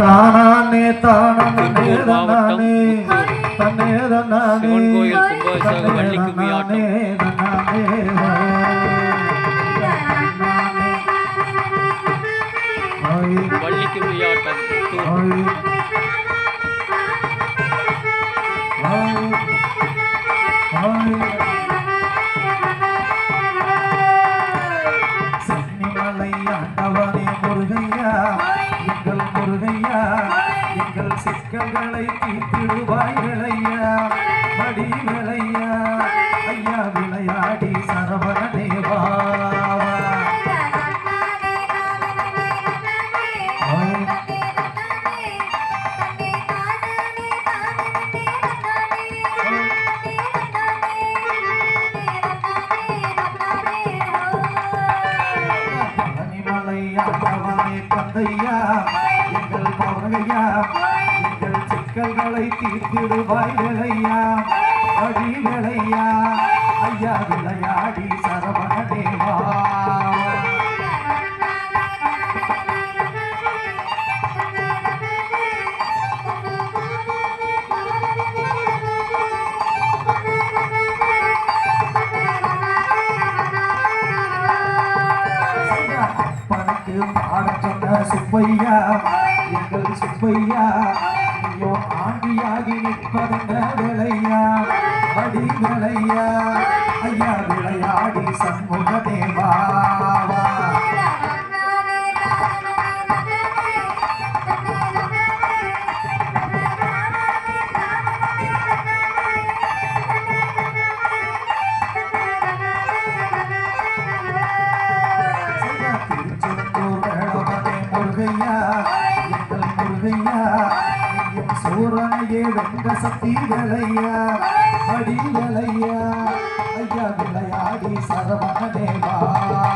தானானே தானானே தானே. தன்னே சிவன் கோயில் கும்பாபிஷேக வள்ளி கும்மி ஆட்டம். புத்தூர் எங்கள் சிக்கல்களை தீர்த்திடுவாய் விளையா மடி விளையா ஐயா விளையாடி சரவணேவா வாவா எங்கள் சிக்கல்களை தீர்த்திடுவாய் விளையா மடி விளையா ஐயா விளையாடி சரவணனே வாவா அப்பனுக்கு பாடச் சொன்ன சுப்பையா? எங்கள் சுப்பையா? ஐயோ ஆண்டியாகி நிற்பதென்ன விளையா அடி விளையா ஐயா விளையாடி சண்முக தேவாவா முருகையா எங்கள் முருகையா. சூரனையே வென்ற சக்தி விளையா படி விளையா ஐயா விளையாடி சரவணனே வாவா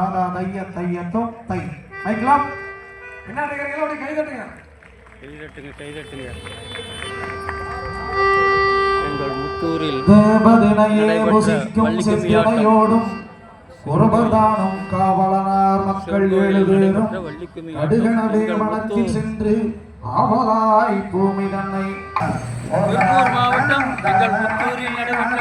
தாதா தைய தையத்தும் தை. மைக்கலாம் என்ன நினைக்கிறீங்களோ அப்படி கை தட்டுங்க. கைதட்டுங்க கைதட்டுங்க எங்கள் முத்தூரில் தேவதினையே நடைபெற்ற புசிக்கும் வள்ளிக்கும்மி செவ்வினையோடும் ஒருவர்தானும் காவலனார் மக்கள் ஏழு பேரும் கடுகனவே சென்று ஆவலாய் பூமி தன்னை மாவட்டம் எங்கள் முத்தூரில் நடைபெற்ற